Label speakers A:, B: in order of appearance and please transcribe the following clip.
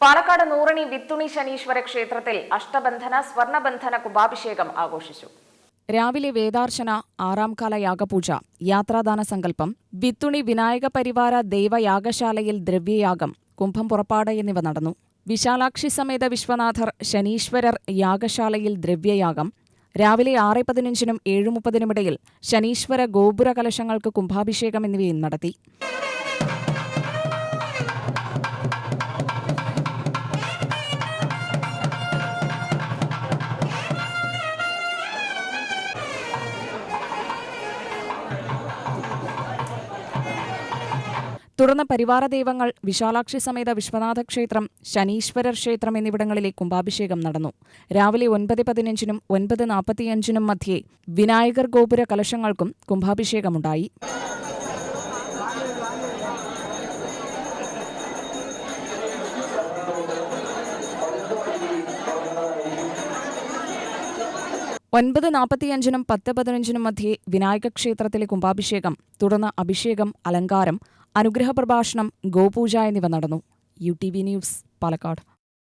A: പാലക്കാട് നൂറണി വിത്തുണി ശനീശ്വര ക്ഷേത്രത്തിൽ അഷ്ടബന്ധന സ്വർണബന്ധന കുംഭാഭിഷേകം ആഘോഷിച്ചു. രാവിലെ വേദാർച്ചന ആറാംകാല യാഗപൂജ യാത്രാദാന സങ്കല്പം വിത്തുണി വിനായക പരിവാര ദൈവയാഗശാലയിൽ ദ്രവ്യയാഗം കുംഭം പുറപ്പാട് എന്നിവ നടന്നു. വിശാലാക്ഷി സമേത വിശ്വനാഥർ ശനീശ്വരർ യാഗശാലയിൽ ദ്രവ്യയാഗം രാവിലെ ആറ് പതിനഞ്ചിനും ഏഴ് മുപ്പതിനുമിടയിൽ ശനീശ്വര ഗോപുര കലശങ്ങൾക്ക് കുംഭാഭിഷേകം എന്നിവയും നടത്തി. തുടർന്ന് പരിവാര ദൈവങ്ങൾ വിശാലാക്ഷി സമേത വിശ്വനാഥ ക്ഷേത്രം ശനീശ്വരർ ക്ഷേത്രം എന്നിവിടങ്ങളിലെ കുംഭാഭിഷേകം നടന്നു. രാവിലെ ഒൻപത് പതിനഞ്ചിനും ഒൻപത് നാൽപ്പത്തിയഞ്ചിനും മധ്യേ വിനായകർ ഗോപുര കലശങ്ങൾക്കും കുംഭാഭിഷേകമുണ്ടായി. ഒൻപത് നാൽപ്പത്തിയഞ്ചിനും പത്ത് പതിനഞ്ചിനും മധ്യേ വിനായക ക്ഷേത്രത്തിലെ കുംഭാഭിഷേകം തുടർന്ന് അഭിഷേകം അലങ്കാരം അനുഗ്രഹ പ്രഭാഷണം ഗോപൂജ എന്നിവ നടന്നു. U T V news Palakkad.